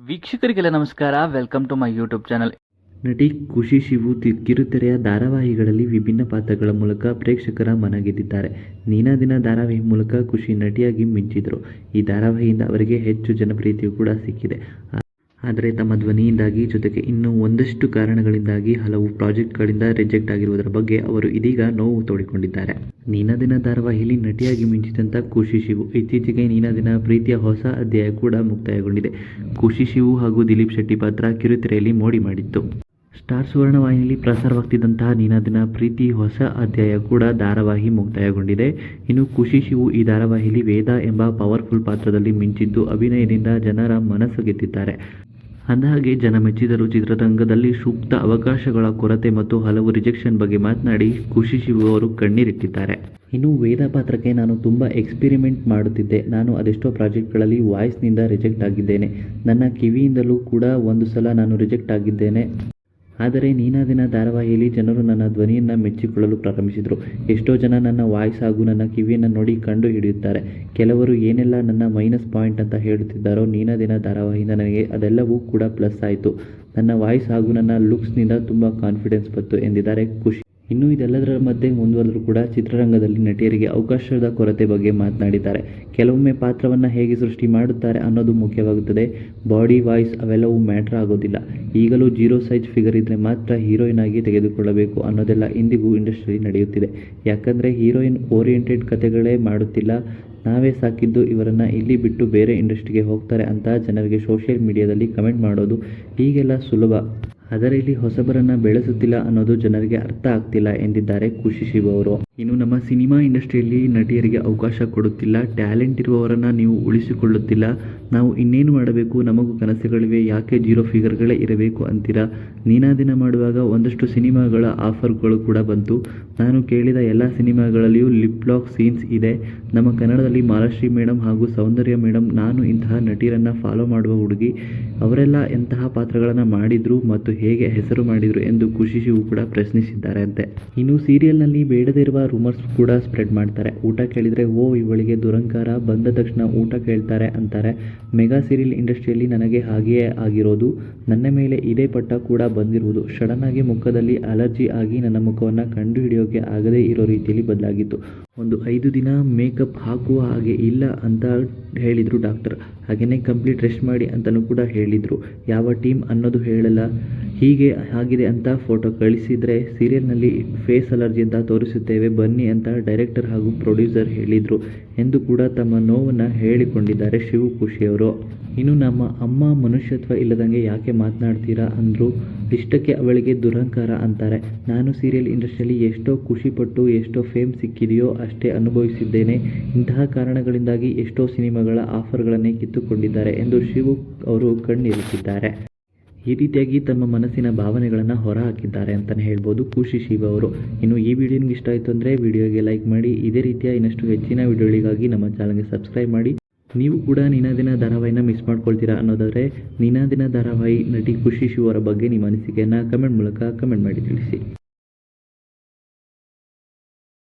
ವೀಕ್ಷಕರಿಗೆಲ್ಲ ನಮಸ್ಕಾರ. Welcome to my YouTube channel ನಟಿ ಖುಷಿ ಶಿವು ಕಿರುತೆರೆಯ ಧಾರಾವಾಹಿಗಳಲ್ಲಿ ವಿಭಿನ್ನ ಪಾತ್ರಗಳ ಮೂಲಕ ಪ್ರೇಕ್ಷಕರ ಮನ ಗೆದ್ದಿದ್ದಾರೆ ನೀನಾದಿನ ಧಾರಾವಾಹಿ ಮೂಲಕ ಖುಷಿ ನಟಿಯಾಗಿ ಮಿಂಚಿದ್ರು. ಈ ಧಾರಾವಾಹಿಯಿಂದ ಅವರಿಗೆ ಹೆಚ್ಚು ಜನಪ್ರಿಯತೆಯು ಕೂಡ ಸಿಕ್ಕಿದೆ. ಆದರೆ ತಮ್ಮ ಧ್ವನಿಯಿಂದಾಗಿ ಜೊತೆಗೆ ಇನ್ನೂ ಒಂದಷ್ಟು ಕಾರಣಗಳಿಂದಾಗಿ ಹಲವು ಪ್ರಾಜೆಕ್ಟ್ಗಳಿಂದ ರಿಜೆಕ್ಟ್ ಆಗಿರುವುದರ ಬಗ್ಗೆ ಅವರು ಇದೀಗ ನೋವು ತೋಡಿಕೊಂಡಿದ್ದಾರೆ. ನೀನಾದಿನ ಧಾರಾವಾಹಿಯಲ್ಲಿ ನಟಿಯಾಗಿ ಮಿಂಚಿದಂಥ ಖುಷಿ ಶಿವು. ಇತ್ತೀಚೆಗೆ ನೀನಾದಿನ ಪ್ರೀತಿಯ ಹೊಸ ಅಧ್ಯಾಯ ಕೂಡ ಮುಕ್ತಾಯಗೊಂಡಿದೆ. ಖುಷಿ ಶಿವು ಹಾಗೂ ದಿಲೀಪ್ ಶೆಟ್ಟಿ ಪಾತ್ರ ಕಿರುತೆರೆಯಲ್ಲಿ ಮೋಡಿ ಮಾಡಿತ್ತು. ಸ್ಟಾರ್ ಸುವರ್ಣ ವಾಹಿನಿಯಲ್ಲಿ ಪ್ರಸಾರವಾಗ್ತಿದ್ದಂತಹ ನೀನಾದಿನ ಪ್ರೀತಿ ಹೊಸ ಅಧ್ಯಾಯ ಕೂಡ ಧಾರಾವಾಹಿ ಮುಕ್ತಾಯಗೊಂಡಿದೆ. ಇನ್ನು ಖುಷಿ ಶಿವು ಈ ಧಾರಾವಾಹಿಯಲ್ಲಿ ವೇದ ಎಂಬ ಪವರ್ಫುಲ್ ಪಾತ್ರದಲ್ಲಿ ಮಿಂಚಿದ್ದು ಅಭಿನಯದಿಂದ ಜನರ ಮನಸ್ಸು ಗೆದ್ದಿದ್ದಾರೆ. ಅಂದಹಾಗೆ, ಜನ ಮೆಚ್ಚಿದರು ಚಿತ್ರರಂಗದಲ್ಲಿ ಸೂಕ್ತ ಅವಕಾಶಗಳ ಕೊರತೆ ಮತ್ತು ಹಲವು ರಿಜೆಕ್ಷನ್ ಬಗ್ಗೆ ಮಾತನಾಡಿ ಖುಷಿ ಶಿವು ಅವರು ಕಣ್ಣೀರಿಟ್ಟಿದ್ದಾರೆ. ಇನ್ನು ವೇದ ಪಾತ್ರಕ್ಕೆ ನಾನು ತುಂಬ ಎಕ್ಸ್ಪಿರಿಮೆಂಟ್ ಮಾಡುತ್ತಿದ್ದೆ. ನಾನು ಅದೆಷ್ಟೋ ಪ್ರಾಜೆಕ್ಟ್ಗಳಲ್ಲಿ ವಾಯ್ಸ್ನಿಂದ ರಿಜೆಕ್ಟ್ ಆಗಿದ್ದೇನೆ. ನನ್ನ ಕಿವಿಯಿಂದಲೂ ಕೂಡ ಒಂದು ಸಲ ನಾನು ರಿಜೆಕ್ಟ್ ಆಗಿದ್ದೇನೆ. ಆದರೆ ನೀನಾದಿನ ಧಾರಾವಾಹಿಯಲ್ಲಿ ಜನರು ನನ್ನ ಧ್ವನಿಯನ್ನು ಮೆಚ್ಚಿಕೊಳ್ಳಲು ಪ್ರಾರಂಭಿಸಿದರು. ಎಷ್ಟೋ ಜನ ನನ್ನ ವಾಯ್ಸ್ ಹಾಗೂ ನನ್ನ ಕಿವಿಯನ್ನು ನೋಡಿ ಕಂಡು ಹಿಡಿಯುತ್ತಾರೆ. ಕೆಲವರು ಏನೆಲ್ಲ ನನ್ನ ಮೈನಸ್ ಪಾಯಿಂಟ್ ಅಂತ ಹೇಳುತ್ತಿದ್ದಾರೋ ನೀನಾದಿನ ಧಾರಾವಾಹಿಯಿಂದ ನನಗೆ ಅದೆಲ್ಲವೂ ಕೂಡ ಪ್ಲಸ್ ಆಯಿತು. ನನ್ನ ವಾಯ್ಸ್ ಹಾಗೂ ನನ್ನ ಲುಕ್ಸ್ನಿಂದ ತುಂಬ ಕಾನ್ಫಿಡೆನ್ಸ್ ಬಂತು ಎಂದಿದ್ದಾರೆ ಖುಷಿ. ಇನ್ನು ಇದೆಲ್ಲದರ ಮಧ್ಯೆ ಮುಂದುವರೆದರೂ ಕೂಡ ಚಿತ್ರರಂಗದಲ್ಲಿ ನಟಿಯರಿಗೆ ಅವಕಾಶದ ಕೊರತೆ ಬಗ್ಗೆ ಮಾತನಾಡಿದ್ದಾರೆ. ಕೆಲವೊಮ್ಮೆ ಪಾತ್ರವನ್ನು ಹೇಗೆ ಸೃಷ್ಟಿ ಮಾಡುತ್ತಾರೆ ಅನ್ನೋದು ಮುಖ್ಯವಾಗುತ್ತದೆ. ಬಾಡಿ, ವಾಯ್ಸ್ ಅವೆಲ್ಲವೂ ಮ್ಯಾಟ್ರ್ ಆಗೋದಿಲ್ಲ. ಈಗಲೂ ಜೀರೋ ಸೈಜ್ ಫಿಗರ್ ಇದ್ದರೆ ಮಾತ್ರ ಹೀರೋಯಿನ್ ಆಗಿ ತೆಗೆದುಕೊಳ್ಳಬೇಕು ಅನ್ನೋದೆಲ್ಲ ಇಂದಿಗೂ ಇಂಡಸ್ಟ್ರಿ ನಡೆಯುತ್ತಿದೆ. ಯಾಕಂದರೆ ಹೀರೋಯಿನ್ ಓರಿಯೆಂಟೆಡ್ ಕತೆಗಳೇ ಮಾಡುತ್ತಿಲ್ಲ. ನಾವೇ ಸಾಕಿದ್ದು ಇವರನ್ನು ಇಲ್ಲಿ ಬಿಟ್ಟು ಬೇರೆ ಇಂಡಸ್ಟ್ರಿಗೆ ಹೋಗ್ತಾರೆ ಅಂತ ಜನರಿಗೆ ಸೋಷಿಯಲ್ ಮೀಡಿಯಾದಲ್ಲಿ ಕಮೆಂಟ್ ಮಾಡೋದು ಹೀಗೆಲ್ಲ ಸುಲಭ. ಆದರೆ ಇಲ್ಲಿ ಹೊಸಬರನ್ನು ಬೆಳೆಸುತ್ತಿಲ್ಲ ಅನ್ನೋದು ಜನರಿಗೆ ಅರ್ಥ ಆಗ್ತಿಲ್ಲ ಎಂದಿದ್ದಾರೆ ಖುಷಿ ಶಿವ ಅವರು ಇನ್ನು ನಮ್ಮ ಸಿನಿಮಾ ಇಂಡಸ್ಟ್ರಿಯಲ್ಲಿ ನಟಿಯರಿಗೆ ಅವಕಾಶ ಕೊಡುತ್ತಿಲ್ಲ, ಟ್ಯಾಲೆಂಟ್ ಇರುವವರನ್ನು ನೀವು ಉಳಿಸಿಕೊಳ್ಳುತ್ತಿಲ್ಲ. ನಾವು ಇನ್ನೇನು ಮಾಡಬೇಕು? ನಮಗೂ ಕನಸುಗಳಿವೆ. ಯಾಕೆ ಜೀರೋ ಫಿಗರ್ಗಳೇ ಇರಬೇಕು ಅಂತೀರಾ? ನೀನಾದಿನ ಮಾಡುವಾಗ ಒಂದಷ್ಟು ಸಿನಿಮಾಗಳ ಆಫರ್ಗಳು ಕೂಡ ಬಂತು. ನಾನು ಕೇಳಿದ ಎಲ್ಲ ಸಿನಿಮಾಗಳಲ್ಲಿಯೂ ಲಿಪ್ ಲಾಕ್ ಸೀನ್ಸ್ ಇದೆ. ನಮ್ಮ ಕನ್ನಡದಲ್ಲಿ ಮಾಲಾಶ್ರೀ ಮೇಡಮ್ ಹಾಗೂ ಸೌಂದರ್ಯ ಮೇಡಮ್ ನಾನು ಇಂತಹ ನಟಿಯರನ್ನು ಫಾಲೋ ಮಾಡುವ ಹುಡುಗಿ. ಅವರೆಲ್ಲ ಎಂತಹ ಪಾತ್ರಗಳನ್ನು ಮಾಡಿದರು ಮತ್ತು ಹೇಗೆ ಹೆಸರು ಮಾಡಿದರು ಎಂದು ಖುಷಿ ಶಿವು ಕೂಡ ಪ್ರಶ್ನಿಸಿದ್ದಾರೆ ಅಂತೆ ಇನ್ನು ಸೀರಿಯಲ್ನಲ್ಲಿ ಬೇಡದಿರುವ ರೂಮರ್ಸ್ ಕೂಡ ಸ್ಪ್ರೆಡ್ ಮಾಡ್ತಾರೆ. ಊಟ ಕೇಳಿದರೆ, ಓ, ಇವಳಿಗೆ ದುರಂಕಾರ, ಬಂದ ತಕ್ಷಣ ಊಟ ಕೇಳ್ತಾರೆ ಅಂತಾರೆ. ಮೆಗಾ ಸೀರಿಯಲ್ ಇಂಡಸ್ಟ್ರಿಯಲ್ಲಿ ನನಗೆ ಹಾಗೆಯೇ ಆಗಿರೋದು. ನನ್ನ ಮೇಲೆ ಇದೇ ಪಟ್ಟ ಕೂಡ ಬಂದಿರುವುದು. ಸಡನ್ನಾಗಿ ಮುಖದಲ್ಲಿ ಅಲರ್ಜಿ ಆಗಿ ನನ್ನ ಮುಖವನ್ನು ಕಂಡು ಹಿಡಿಯೋಕೆ ಆಗದೇ ಇರೋ ರೀತಿಯಲ್ಲಿ ಬದಲಾಗಿತ್ತು. ಒಂದು ಐದು ದಿನ ಮೇಕಪ್ ಹಾಕುವ ಹಾಗೆ ಇಲ್ಲ ಅಂತ ಹೇಳಿದರು ಡಾಕ್ಟರ್. ಹಾಗೆಯೇ ಕಂಪ್ಲೀಟ್ ರೆಸ್ಟ್ ಮಾಡಿ ಅಂತಲೂ ಕೂಡ ಹೇಳಿದರು. ಯಾವ ಟೀಮ್ ಅನ್ನೋದು ಹೇಳಲ್ಲ. ಹೀಗೆ ಆಗಿದೆ ಅಂತ ಫೋಟೋ ಕಳಿಸಿದರೆ ಸೀರಿಯಲ್ನಲ್ಲಿ ಫೇಸ್ ಅಲರ್ಜಿ ಅಂತ ತೋರಿಸುತ್ತೇವೆ. ಬನ್ನಿ ಅಂತ ಡೈರೆಕ್ಟರ್ ಹಾಗೂ ಪ್ರೊಡ್ಯೂಸರ್ ಹೇಳಿದರು ಎಂದು ಕೂಡ ತಮ್ಮ ನೋವನ್ನು ಹೇಳಿಕೊಂಡಿದ್ದಾರೆ ಶಿವು ಖುಷಿಯವರು ಇನ್ನು ನಮ್ಮ ಅಮ್ಮ ಮನುಷ್ಯತ್ವ ಇಲ್ಲದಂಗೆ ಯಾಕೆ ಮಾತನಾಡ್ತೀರಾ ಅಂದರು, ಇಷ್ಟಕ್ಕೆ ಅವಳಿಗೆ ದುರಹಂಕಾರ ಅಂತಾರೆ. ನಾನು ಸೀರಿಯಲ್ ಇಂಡಸ್ಟ್ರಿಯಲ್ಲಿ ಎಷ್ಟೋ ಖುಷಿಪಟ್ಟು ಎಷ್ಟೋ ಫೇಮ್ ಸಿಕ್ಕಿದೆಯೋ ಅಷ್ಟೇ ಅನುಭವಿಸಿದ್ದೇನೆ. ಇಂತಹ ಕಾರಣಗಳಿಂದಾಗಿ ಎಷ್ಟೋ ಸಿನಿಮಾಗಳ ಆಫರ್ಗಳನ್ನೇ ಕಿತ್ತುಕೊಂಡಿದ್ದಾರೆ ಎಂದು ಶಿವು ಅವರು ಕಣ್ಣೀರುತ್ತಿದ್ದಾರೆ ಈ ರೀತಿಯಾಗಿ ತಮ್ಮ ಮನಸ್ಸಿನ ಭಾವನೆಗಳನ್ನು ಹೊರಹಾಕಿದ್ದಾರೆ ಅಂತಲೇ ಹೇಳ್ಬೋದು ಖುಷಿ ಶಿವ ಅವರು. ಇನ್ನು ಈ ವಿಡಿಯೋ ನಿಮ್ಗೆ ಇಷ್ಟ ಆಯಿತು ಅಂದರೆ ವಿಡಿಯೋಗೆ ಲೈಕ್ ಮಾಡಿ, ಇದೇ ರೀತಿಯ ಇನ್ನಷ್ಟು ಹೆಚ್ಚಿನ ವಿಡಿಯೋಗಳಿಗಾಗಿ ನಮ್ಮ ಚಾನಲ್ಗೆ ಸಬ್ಸ್ಕ್ರೈಬ್ ಮಾಡಿ. ನೀವು ಕೂಡ ನೀನಾದಿನ ಧಾರಾವಾಹಿನ ಮಿಸ್ ಮಾಡ್ಕೊಳ್ತೀರಾ ಅನ್ನೋದಾದರೆ ದಿನದಿನ ಧಾರಾವಾಹಿ ನಟಿ ಖುಷಿ ಶಿವ ಅವರ ಬಗ್ಗೆ ನಿಮ್ಮ ಅನಿಸಿಕೆಯನ್ನು ಕಮೆಂಟ್ ಮೂಲಕ ಕಮೆಂಟ್ ಮಾಡಿ ತಿಳಿಸಿ.